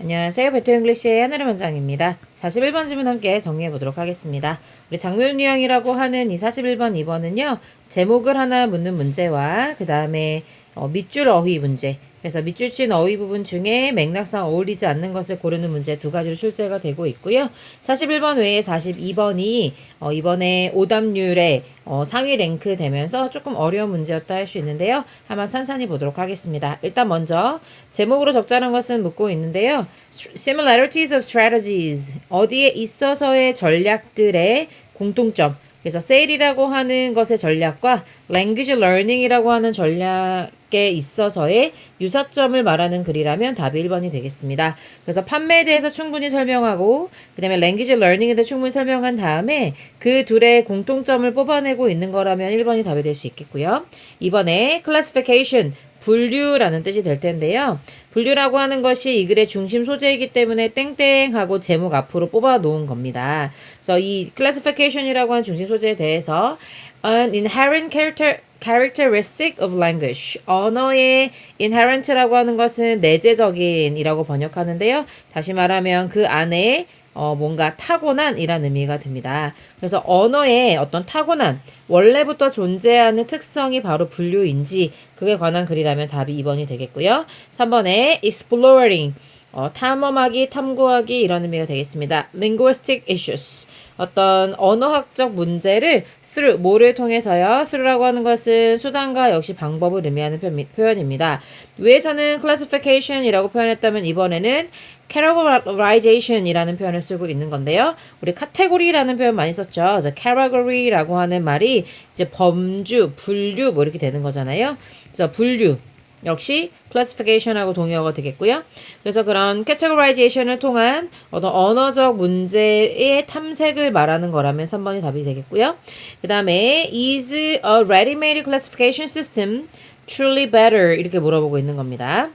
안녕하세요. 베토 잉글리시의 하늘의 원장입니다. 41번 질문 함께 정리해 보도록 하겠습니다. 우리 장면 유형이라고 하는 이 41번 2번은요. 제목을 하나 묻는 문제와 그 다음에 어, 밑줄 어휘 문제 그래서 밑줄 친 어휘 부분 중에 맥락상 어울리지 않는 것을 고르는 문제 두 가지로 출제가 되고 있고요. 41번 외에 42번이 어, 이번에 오답률에 어, 상위 랭크 되면서 조금 어려운 문제였다 할 수 있는데요. 한번 찬찬히 보도록 하겠습니다. 일단 먼저 제목으로 적절한 것은 묻고 있는데요. Similarities of strategies 어디에 있어서의 전략들의 공통점 그래서 sale이라고 하는 것의 전략과 language learning이라고 하는 전략에 있어서의 유사점을 말하는 글이라면 답이 1번이 되겠습니다. 그래서 판매에 대해서 충분히 설명하고 그 다음에 language learning에 대해 충분히 설명한 다음에 그 둘의 공통점을 뽑아내고 있는 거라면 1번이 답이 될 수 있겠고요. 이번에 classification 분류라는 뜻이 될 텐데요. 분류라고 하는 것이 이 글의 중심 소재이기 때문에 땡땡하고 제목 앞으로 뽑아 놓은 겁니다. 그래서 이 classification이라고 하는 중심 소재에 대해서 an inherent character characteristic of language. 언어의 inherent라고 하는 것은 내재적인이라고 번역하는데요. 다시 말하면 그 안에 어, 뭔가 타고난 이란 의미가 듭니다. 그래서 언어의 어떤 타고난, 원래부터 존재하는 특성이 바로 분류인지 그에 관한 글이라면 답이 2번이 되겠고요. 3번에 exploring, 어, 탐험하기, 탐구하기 이런 의미가 되겠습니다. linguistic issues, 어떤 언어학적 문제를 through, 뭐를 통해서요. through라고 하는 것은 수단과 역시 방법을 의미하는 표현입니다. 위에서는 classification이라고 표현했다면 이번에는 categorization이라는 표현을 쓰고 있는 건데요. 우리 카테고리라는 표현 많이 썼죠. 그래서 category라고 하는 말이 이제 범주, 분류 뭐 이렇게 되는 거잖아요. 그래서 분류 역시 classification하고 동의어가 되겠고요. 그래서 그런 categorization을 통한 어떤 언어적 문제의 탐색을 말하는 거라면 3번이 답이 되겠고요. 그 다음에 is a ready-made classification system truly better 이렇게 물어보고 있는 겁니다.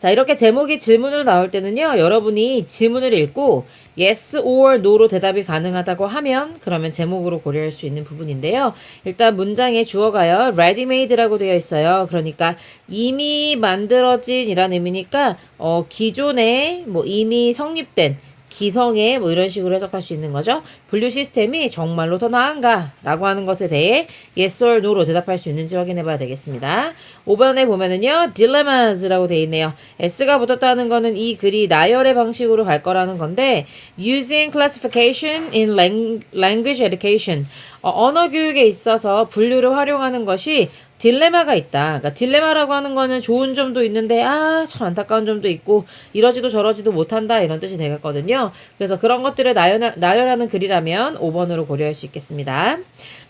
자, 이렇게 제목이 질문으로 나올 때는요, 여러분이 질문을 읽고 yes or no로 대답이 가능하다고 하면 그러면 제목으로 고려할 수 있는 부분인데요. 일단 문장의 주어가요, ready-made라고 되어 있어요. 그러니까 이미 만들어진 이란 의미니까, 어, 기존에 뭐 이미 성립된 기성의 뭐 이런 식으로 해석할 수 있는 거죠. 분류 시스템이 정말로 더 나은가? 라고 하는 것에 대해 yes or no로 대답할 수 있는지 확인해 봐야 되겠습니다. 5번에 보면은요, dilemmas라고 되어 있네요. s가 붙었다는 거는 이 글이 나열의 방식으로 갈 거라는 건데, using classification in language education. 어, 언어 교육에 있어서 분류를 활용하는 것이 딜레마가 있다. 그러니까 딜레마라고 하는 거는 좋은 점도 있는데 아 참 안타까운 점도 있고 이러지도 저러지도 못한다 이런 뜻이 되겠거든요. 그래서 그런 것들을 나열, 나열하는 글이라면 5번으로 고려할 수 있겠습니다.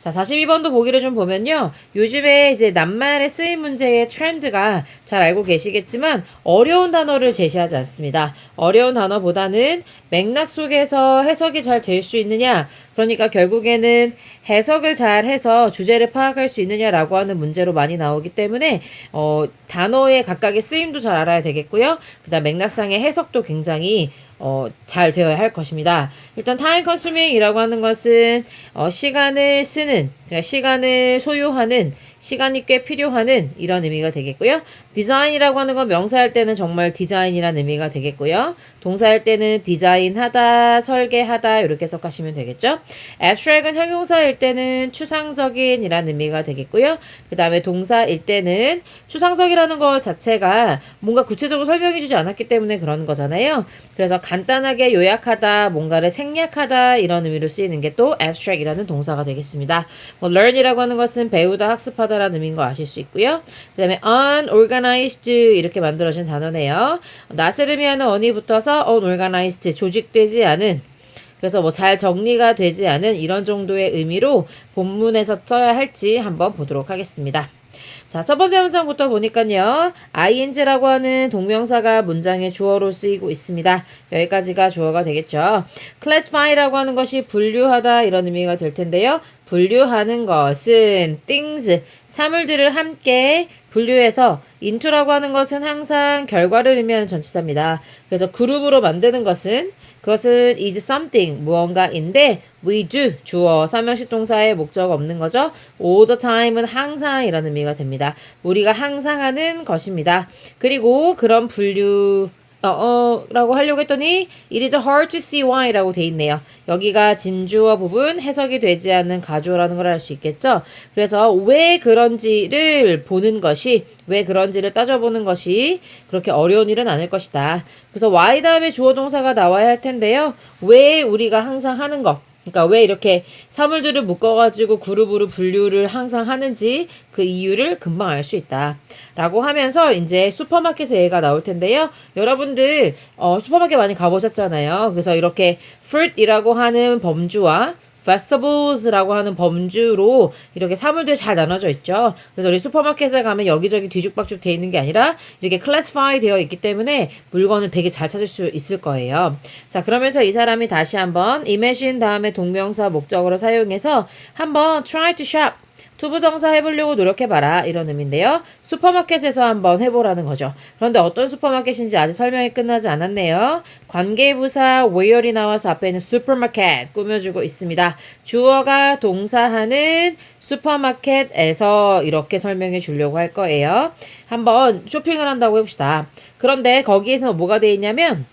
자, 42번도 보기를 좀 보면요. 요즘에 이제 낱말의 쓰임 문제의 트렌드가 잘 알고 계시겠지만 어려운 단어를 제시하지 않습니다. 어려운 단어보다는 맥락 속에서 해석이 잘 될 수 있느냐. 그러니까 결국에는 해석을 잘 해서 주제를 파악할 수 있느냐라고 하는 문제로 많이 나오기 때문에 어, 단어의 각각의 쓰임도 잘 알아야 되겠고요. 그다음 맥락상의 해석도 굉장히 어, 잘 되어야 할 것입니다. 일단 타임 컨수밍이라고 하는 것은 어, 시간을 쓰는, 그러니까 시간을 소요하는 시간이 꽤 필요하는 이런 의미가 되겠고요. 디자인이라고 하는 건 명사할 때는 정말 디자인이라는 의미가 되겠고요. 동사할 때는 디자인하다, 설계하다 이렇게 해석하시면 되겠죠. abstract은 형용사일 때는 추상적인 이라는 의미가 되겠고요. 그 다음에 동사일 때는 추상적이라는 것 자체가 뭔가 구체적으로 설명해 주지 않았기 때문에 그런 거잖아요. 그래서 간단하게 요약하다, 뭔가를 생략하다 이런 의미로 쓰이는 게 또 abstract이라는 동사가 되겠습니다. 뭐 learn이라고 하는 것은 배우다, 학습하다라는 의미인 거 아실 수 있고요. 그 다음에 unorganized 이렇게 만들어진 단어네요. 언이 붙어서 unorganized 조직되지 않은 그래서 뭐 잘 정리가 되지 않은 이런 정도의 의미로 본문에서 써야 할지 한번 보도록 하겠습니다. 자, 첫 번째 문장부터 보니까요. ing라고 하는 동명사가 문장의 주어로 쓰이고 있습니다. 여기까지가 주어가 되겠죠. classify라고 하는 것이 분류하다 이런 의미가 될 텐데요. 분류하는 것은 things, 사물들을 함께 분류해서 into라고 하는 것은 항상 결과를 의미하는 전치사입니다. 그래서 그룹으로 만드는 것은 그것은 is something 무언가인데 we do 주어 삼형식 동사의 목적 없는 거죠. all the time은 항상 이라는 의미가 됩니다. 우리가 항상 하는 것입니다. 그리고 그런 분류 어, 어, 라고 하려고 했더니 it is hard to see why 라고 돼 있네요. 여기가 진주어 부분 해석이 되지 않는 가주어라는 걸 알 수 있겠죠. 그래서 왜 그런지를 보는 것이 왜 그런지를 따져보는 것이 그렇게 어려운 일은 아닐 것이다. 그래서 why 다음에 주어 동사가 나와야 할 텐데요. 왜 우리가 항상 하는 것 그러니까 왜 이렇게 사물들을 묶어가지고 그룹으로 분류를 항상 하는지 그 이유를 금방 알 수 있다. 라고 하면서 이제 슈퍼마켓에 얘가 나올 텐데요. 여러분들 어, 슈퍼마켓 많이 가보셨잖아요. 그래서 이렇게 fruit이라고 하는 범주와 vegetables라고 하는 범주로 이렇게 사물들이 잘 나눠져 있죠. 그래서 우리 슈퍼마켓에 가면 여기저기 뒤죽박죽 돼 있는 게 아니라 이렇게 classify 되어 있기 때문에 물건을 되게 잘 찾을 수 있을 거예요. 자, 그러면서 이 사람이 다시 한번 imagine 다음에 동명사 목적으로 사용해서 한번 try to shop 투부정사 해보려고 노력해봐라 이런 의미인데요. 슈퍼마켓에서 한번 해보라는 거죠. 그런데 어떤 슈퍼마켓인지 아직 설명이 끝나지 않았네요. 관계부사 where이 나와서 앞에는 슈퍼마켓 꾸며주고 있습니다. 주어가 동사하는 슈퍼마켓에서 이렇게 설명해 주려고 할 거예요. 한번 쇼핑을 한다고 해봅시다. 그런데 거기에서 뭐가 되어 있냐면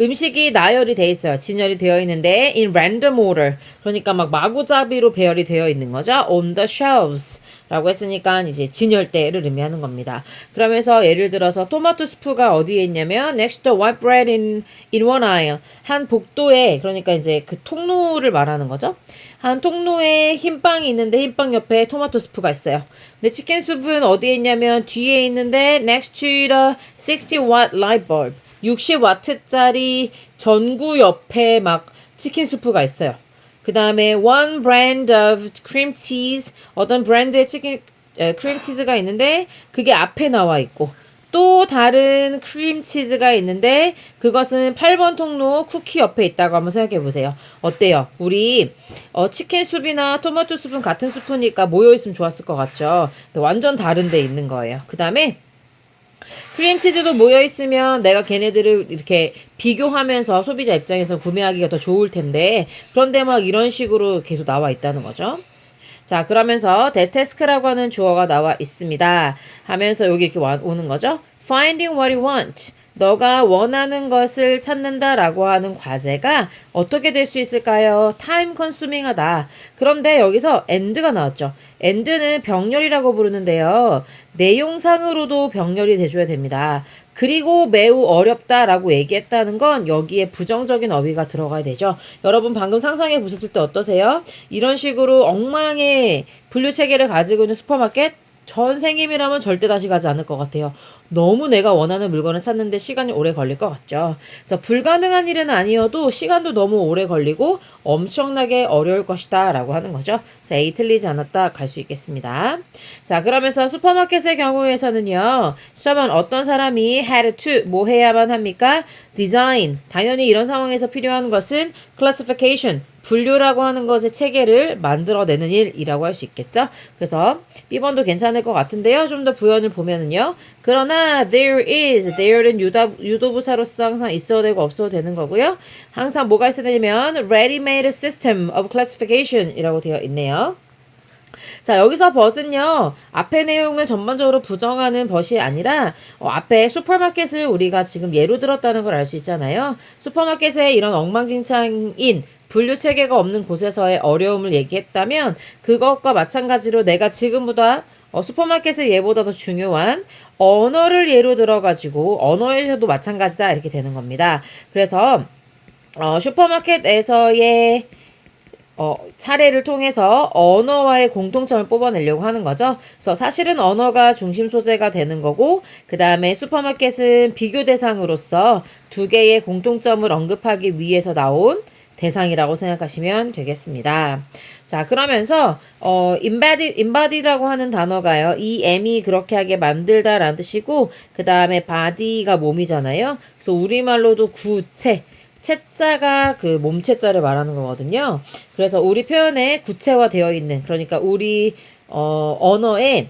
음식이 나열이 돼 있어요. 진열이 되어 있는데 in random order. 그러니까 막 마구잡이로 배열이 되어 있는 거죠. on the shelves. 라고 했으니까 이제 진열대를 의미하는 겁니다. 그러면서 예를 들어서 토마토 스프가 어디에 있냐면 next to white bread in in one aisle. 한 복도에 그러니까 이제 그 통로를 말하는 거죠. 한 통로에 흰빵이 있는데 흰빵 옆에 토마토 스프가 있어요. 근데 치킨 수프는 어디에 있냐면 뒤에 있는데 next to the 60 watt light bulb. 60와트짜리 전구 옆에 막 치킨 수프가 있어요. 그 다음에 one brand of cream cheese 어떤 브랜드의 치킨 에, 크림 치즈가 있는데 그게 앞에 나와 있고 또 다른 크림 치즈가 있는데 그것은 8번 통로 쿠키 옆에 있다고 한번 생각해 보세요. 어때요? 우리 어, 치킨 수프나 토마토 수프는 같은 수프니까 모여 있으면 좋았을 것 같죠. 완전 다른 데 있는 거예요. 그 다음에 크림치즈도 모여 있으면 내가 걔네들을 이렇게 비교하면서 소비자 입장에서 구매하기가 더 좋을 텐데 그런데 막 이런 식으로 계속 나와 있다는 거죠. 자, 그러면서 데테스크라고 하는 주어가 나와 있습니다. 하면서 여기 이렇게 와, 오는 거죠. Finding what you want. 너가 원하는 것을 찾는다라고 하는 과제가 어떻게 될 수 있을까요? 타임 컨수밍하다. 그런데 여기서 end가 나왔죠. end는 병렬이라고 부르는데요. 내용상으로도 병렬이 돼줘야 됩니다. 그리고 매우 어렵다라고 얘기했다는 건 여기에 부정적인 어휘가 들어가야 되죠. 여러분 방금 상상해 보셨을 때 어떠세요? 이런 식으로 엉망의 분류 체계를 가지고 있는 슈퍼마켓 전 생임이라면 절대 다시 가지 않을 것 같아요. 너무 내가 원하는 물건을 찾는데 시간이 오래 걸릴 것 같죠. 그래서 불가능한 일은 아니어도 시간도 너무 오래 걸리고 엄청나게 어려울 것이다 라고 하는 거죠. 그래서 A 틀리지 않았다 갈 수 있겠습니다. 자 그러면서 슈퍼마켓의 경우에서는요. 시험은 어떤 사람이 had to 뭐 해야만 합니까? design 당연히 이런 상황에서 필요한 것은 classification 분류라고 하는 것의 체계를 만들어내는 일이라고 할 수 있겠죠. 그래서 B번도 괜찮을 것 같은데요. 좀 더 부연을 보면은요. 그러나 there is, there는 유도부사로서 항상 있어도 되고 없어도 되는 거고요. 항상 뭐가 있어야 되냐면 ready-made system of classification 이라고 되어 있네요. 자, 여기서 벗은요, 앞의 내용을 전반적으로 부정하는 벗이 아니라, 어, 앞에 슈퍼마켓을 우리가 지금 예로 들었다는 걸 알 수 있잖아요. 슈퍼마켓에 이런 엉망진창인 분류 체계가 없는 곳에서의 어려움을 얘기했다면, 그것과 마찬가지로 내가 지금보다 어, 슈퍼마켓의 예보다 더 중요한 언어를 예로 들어가지고, 언어에서도 마찬가지다, 이렇게 되는 겁니다. 그래서, 어, 슈퍼마켓에서의 어, 사례를 통해서 언어와의 공통점을 뽑아내려고 하는 거죠. 그래서 사실은 언어가 중심 소재가 되는 거고, 그 다음에 슈퍼마켓은 비교 대상으로서 두 개의 공통점을 언급하기 위해서 나온 대상이라고 생각하시면 되겠습니다. 자, 그러면서, 어, embody, embodied라고 하는 단어가요. 이 M이 그렇게 하게 만들다라는 뜻이고, 그 다음에 body가 몸이잖아요. 그래서 우리말로도 구체, 채자가 그 몸체자를 말하는 거거든요. 그래서 우리 표현에 구체화되어 있는 그러니까 우리 어, 언어에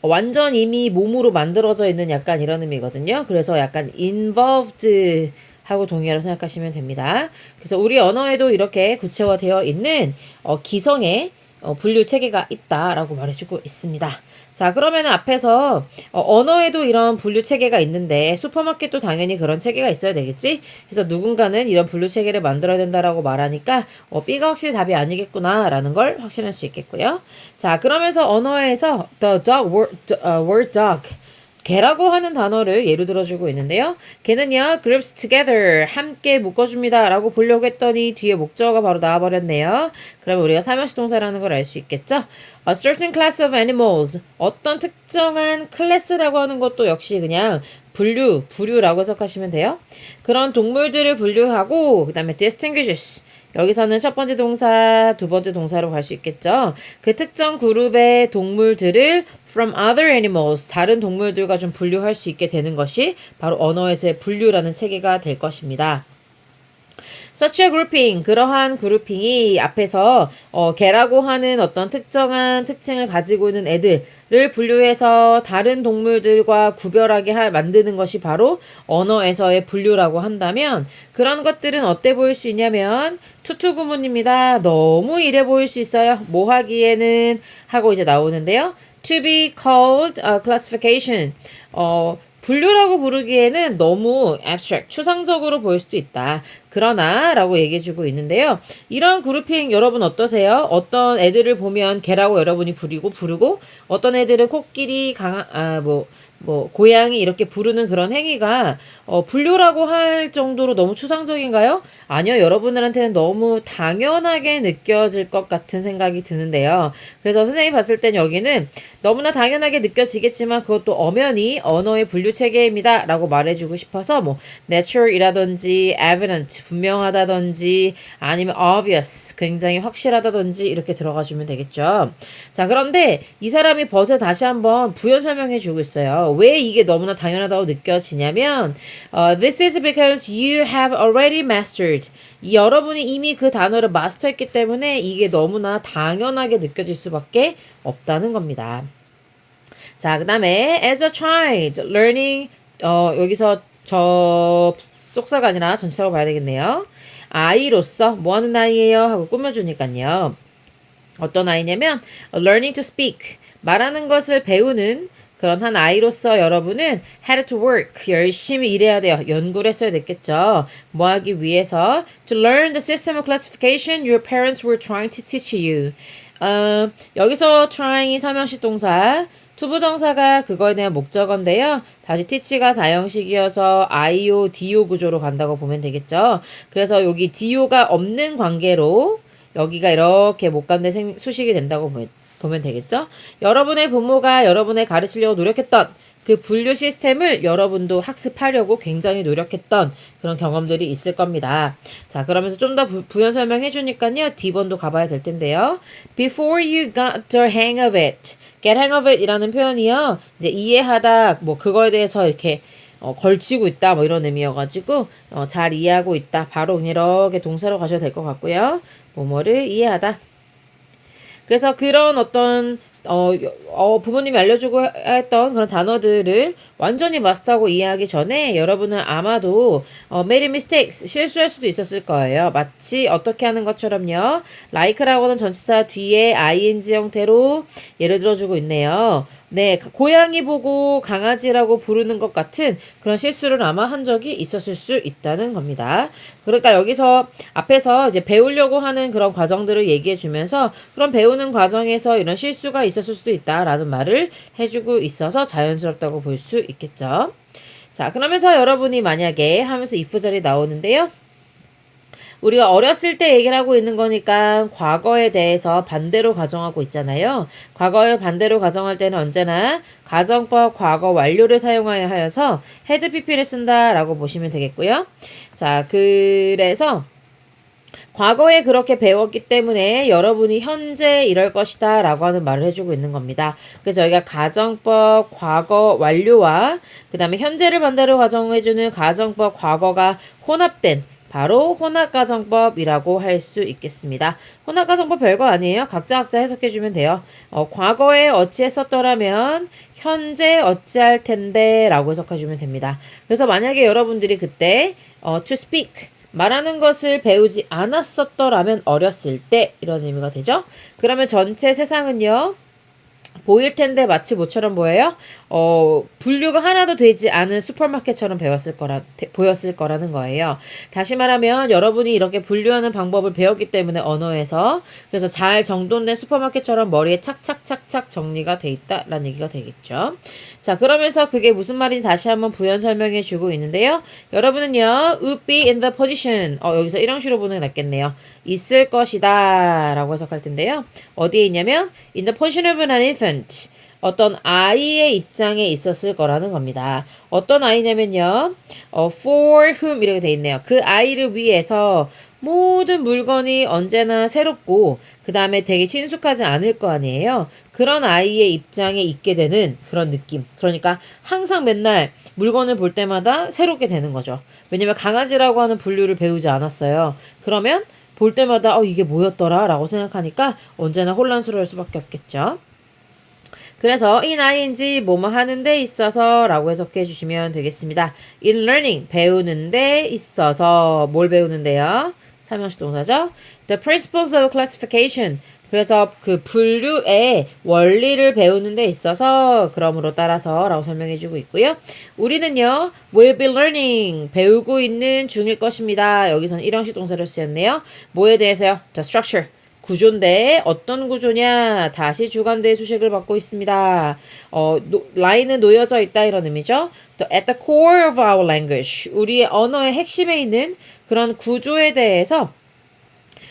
완전 이미 몸으로 만들어져 있는 약간 이런 의미거든요. 그래서 약간 involved 하고 동의하라고 생각하시면 됩니다. 그래서 우리 언어에도 이렇게 구체화되어 있는 어, 기성의 어, 분류 체계가 있다라고 말해주고 있습니다. 자, 그러면 앞에서 어, 언어에도 이런 분류 체계가 있는데 슈퍼마켓도 당연히 그런 체계가 있어야 되겠지? 그래서 누군가는 이런 분류 체계를 만들어야 된다라고 말하니까 어, B가 확실히 답이 아니겠구나라는 걸 확신할 수 있겠고요. 자, 그러면서 언어에서 the dog word, uh, word dog 개라고 하는 단어를 예로 들어주고 있는데요. 개는요, groups together, 함께 묶어줍니다. 라고 보려고 했더니 뒤에 목적어가 바로 나와버렸네요. 그러면 우리가 사명시 동사라는 걸 알 수 있겠죠? A certain class of animals, 어떤 특정한 클래스라고 하는 것도 역시 그냥 분류, 부류라고 해석하시면 돼요. 그런 동물들을 분류하고, 그 다음에 distinguishes, 여기서는 첫 번째 동사, 두 번째 동사로 갈 수 있겠죠. 그 특정 그룹의 동물들을 from other animals, 다른 동물들과 좀 분류할 수 있게 되는 것이 바로 언어에서의 분류라는 체계가 될 것입니다. Such a grouping 그러한 그룹핑이 앞에서 어, 개라고 하는 어떤 특정한 특징을 가지고 있는 애들을 분류해서 다른 동물들과 구별하게 하, 만드는 것이 바로 언어에서의 분류라고 한다면 그런 것들은 어때 보일 수 있냐면 투투 구문입니다. 너무 이래 보일 수 있어요. 뭐 하기에는 하고 이제 나오는데요. to be called a classification 어 분류라고 부르기에는 너무 abstract, 추상적으로 보일 수도 있다. 그러나 라고 얘기해주고 있는데요. 이런 그룹핑 여러분 어떠세요? 어떤 애들을 보면 개라고 여러분이 부리고 부르고 어떤 애들은 코끼리, 강, 아, 뭐, 뭐 고양이 이렇게 부르는 그런 행위가 어, 분류라고 할 정도로 너무 추상적인가요? 아니요, 여러분들한테는 너무 당연하게 느껴질 것 같은 생각이 드는데요. 그래서 선생님이 봤을 땐 여기는 너무나 당연하게 느껴지겠지만 그것도 엄연히 언어의 분류 체계입니다. 라고 말해주고 싶어서 뭐 natural이라든지 evident, 분명하다든지 아니면 obvious, 굉장히 확실하다든지 이렇게 들어가주면 되겠죠. 자, 그런데 이 사람이 벗에 다시 한번 부연 설명해 주고 있어요. 왜 이게 너무나 당연하다고 느껴지냐면 어, This is because you have already mastered. 이 여러분이 이미 그 단어를 마스터했기 때문에 이게 너무나 당연하게 느껴질 수밖에 없다는 겁니다. 자, 그 다음에 as a child, learning, 어, 여기서 접속사가 아니라 전치사로 봐야 되겠네요. 아이로서 뭐 하는 아이예요? 하고 꾸며주니까요. 어떤 아이냐면 learning to speak, 말하는 것을 배우는 그런 한 아이로서 여러분은 had to work 열심히 일해야 돼요. 연구를 했어야 됐겠죠. 뭐 하기 위해서 to learn the system of classification your parents were trying to teach you. 어, 여기서 trying이 사명식 동사, 투부정사가 그거에 대한 목적어인데요. 다시 teach가 사형식이어서 IO, DO 구조로 간다고 보면 되겠죠. 그래서 여기 DO가 없는 관계로 여기가 이렇게 못간대 수식이 된다고 보면 보면 되겠죠? 여러분의 부모가 여러분의 가르치려고 노력했던 그 분류 시스템을 여러분도 학습하려고 굉장히 노력했던 그런 경험들이 있을 겁니다. 자, 그러면서 좀 더 부연 설명해 주니까요. D번도 가봐야 될 텐데요. Before you got the hang of it. get hang of it 이라는 표현이요. 이제 이해하다, 뭐, 그거에 대해서 이렇게 어, 걸치고 있다, 뭐 이런 의미여가지고, 어, 잘 이해하고 있다. 바로 이렇게 동사로 가셔도 될 것 같고요. 뭐뭐를 이해하다. 그래서 그런 어떤 어, 어, 부모님이 알려주고 했던 그런 단어들을 완전히 마스터하고 이해하기 전에 여러분은 아마도 어, made mistakes 실수할 수도 있었을 거예요. 마치 어떻게 하는 것처럼요. like라고 하는 전치사 뒤에 ing 형태로 예를 들어주고 있네요. 네, 고양이 보고 강아지라고 부르는 것 같은 그런 실수를 아마 한 적이 있었을 수 있다는 겁니다. 그러니까 여기서 앞에서 이제 배우려고 하는 그런 과정들을 얘기해 주면서 그런 배우는 과정에서 이런 실수가 있었을 수도 있다라는 말을 해주고 있어서 자연스럽다고 볼 수 있겠죠. 자, 그러면서 여러분이 만약에 하면서 if 자리 나오는데요. 우리가 어렸을 때 얘기를 하고 있는 거니까 과거에 대해서 반대로 가정하고 있잖아요. 과거를 반대로 가정할 때는 언제나 가정법 과거 완료를 사용하여 하여서 헤드 PP를 쓴다라고 보시면 되겠고요. 자, 그래서 과거에 그렇게 배웠기 때문에 여러분이 현재 이럴 것이다 라고 하는 말을 해주고 있는 겁니다. 그래서 저희가 가정법 과거 완료와 그 다음에 현재를 반대로 가정해주는 가정법 과거가 혼합된 바로 혼합가정법이라고 할 수 있겠습니다. 혼합가정법 별거 아니에요. 각자 각자 해석해주면 돼요. 어, 과거에 어찌했었더라면 현재 어찌할 텐데 라고 해석해주면 됩니다. 그래서 만약에 여러분들이 그때 어, to speak 말하는 것을 배우지 않았었더라면 어렸을 때 이런 의미가 되죠. 그러면 전체 세상은요. 보일 텐데 마치 모처럼 뭐예요? 어, 분류가 하나도 되지 않은 슈퍼마켓처럼 배웠을 거라, 대- 보였을 거라는 거예요. 다시 말하면 여러분이 이렇게 분류하는 방법을 배웠기 때문에 언어에서 그래서 잘 정돈된 슈퍼마켓처럼 머리에 착착착착 정리가 돼 있다라는 얘기가 되겠죠. 자, 그러면서 그게 무슨 말인지 다시 한번 부연 설명해 주고 있는데요. 여러분은요, would be in the position. 어, 여기서 이런 식으로 보는 게 낫겠네요. 있을 것이다. 라고 해석할 텐데요. 어디에 있냐면, in the position of an infant. 어떤 아이의 입장에 있었을 거라는 겁니다. 어떤 아이냐면요, 어, for whom 이렇게 돼 있네요. 그 아이를 위해서 모든 물건이 언제나 새롭고, 그 다음에 되게 친숙하지 않을 거 아니에요. 그런 아이의 입장에 있게 되는 그런 느낌. 그러니까 항상 맨날 물건을 볼 때마다 새롭게 되는 거죠. 왜냐면 강아지라고 하는 분류를 배우지 않았어요. 그러면 볼 때마다 어, 이게 뭐였더라? 라고 생각하니까 언제나 혼란스러울 수밖에 없겠죠. 그래서 in ing 뭐뭐 하는 데 있어서 라고 해석해 주시면 되겠습니다. in learning 배우는 데 있어서 뭘 배우는데요? 삼형식 동사죠. The principles of classification 그래서 그 분류의 원리를 배우는 데 있어서 그러므로 따라서 라고 설명해 주고 있고요. 우리는요, will be learning 배우고 있는 중일 것입니다. 여기서는 일형식 동사를 쓰였네요. 뭐에 대해서요? The structure 구조인데 어떤 구조냐 다시 주관대 수식을 받고 있습니다. 어, 노, 라인은 놓여져 있다 이런 의미죠. At the core of our language 우리의 언어의 핵심에 있는 그런 구조에 대해서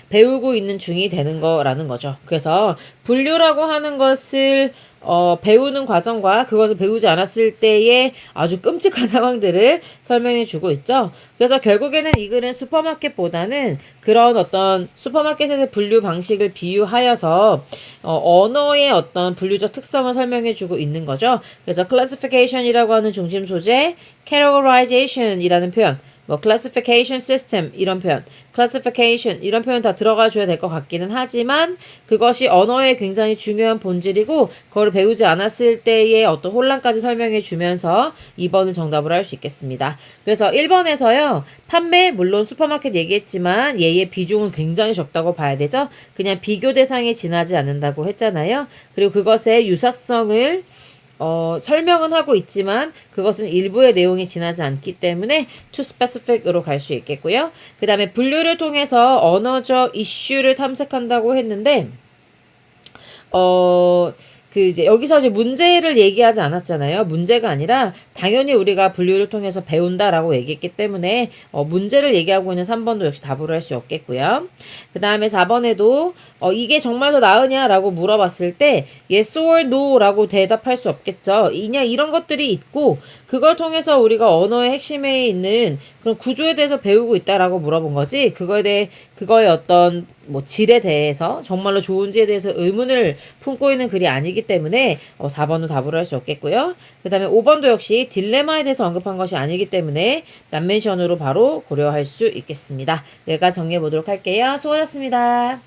배우고 있는 중이 되는 거라는 거죠. 그래서 분류라고 하는 것을 어, 배우는 과정과 그것을 배우지 않았을 때의 아주 끔찍한 상황들을 설명해 주고 있죠. 그래서 결국에는 이 글은 슈퍼마켓보다는 그런 어떤 슈퍼마켓에서 분류 방식을 비유하여서 어, 언어의 어떤 분류적 특성을 설명해 주고 있는 거죠. 그래서 classification이라고 하는 중심 소재, categorization이라는 표현, 뭐 classification system 이런 표현, classification 이런 표현 다 들어가 줘야 될 것 같기는 하지만 그것이 언어의 굉장히 중요한 본질이고 그걸 배우지 않았을 때의 어떤 혼란까지 설명해 주면서 2번을 정답으로 할 수 있겠습니다. 그래서 1번에서요. 판매 물론 슈퍼마켓 얘기했지만 얘의 비중은 굉장히 적다고 봐야 되죠. 그냥 비교 대상에 지나지 않는다고 했잖아요. 그리고 그것의 유사성을 어, 설명은 하고 있지만 그것은 일부의 내용이 지나지 않기 때문에 to specific으로 갈 수 있겠고요. 그 다음에 분류를 통해서 언어적 이슈를 탐색한다고 했는데 어, 그 이제 여기서 이제 문제를 얘기하지 않았잖아요. 문제가 아니라 당연히 우리가 분류를 통해서 배운다라고 얘기했기 때문에 어, 문제를 얘기하고 있는 3번도 역시 답으로 할 수 없겠고요. 그 다음에 4번에도 어, 이게 정말 더 나으냐라고 물어봤을 때 yes or no라고 대답할 수 없겠죠. 이냐 이런 것들이 있고 그걸 통해서 우리가 언어의 핵심에 있는 그런 구조에 대해서 배우고 있다라고 물어본 거지. 그거에 대해 그거의 어떤 뭐 질에 대해서 정말로 좋은지에 대해서 의문을 품고 있는 글이 아니기 때문에 어, 4번도 답으로 할 수 없겠고요. 그 다음에 5번도 역시 딜레마에 대해서 언급한 것이 아니기 때문에 난멘션으로 바로 고려할 수 있겠습니다. 여기까지 정리해 보도록 할게요. 수고하셨습니다.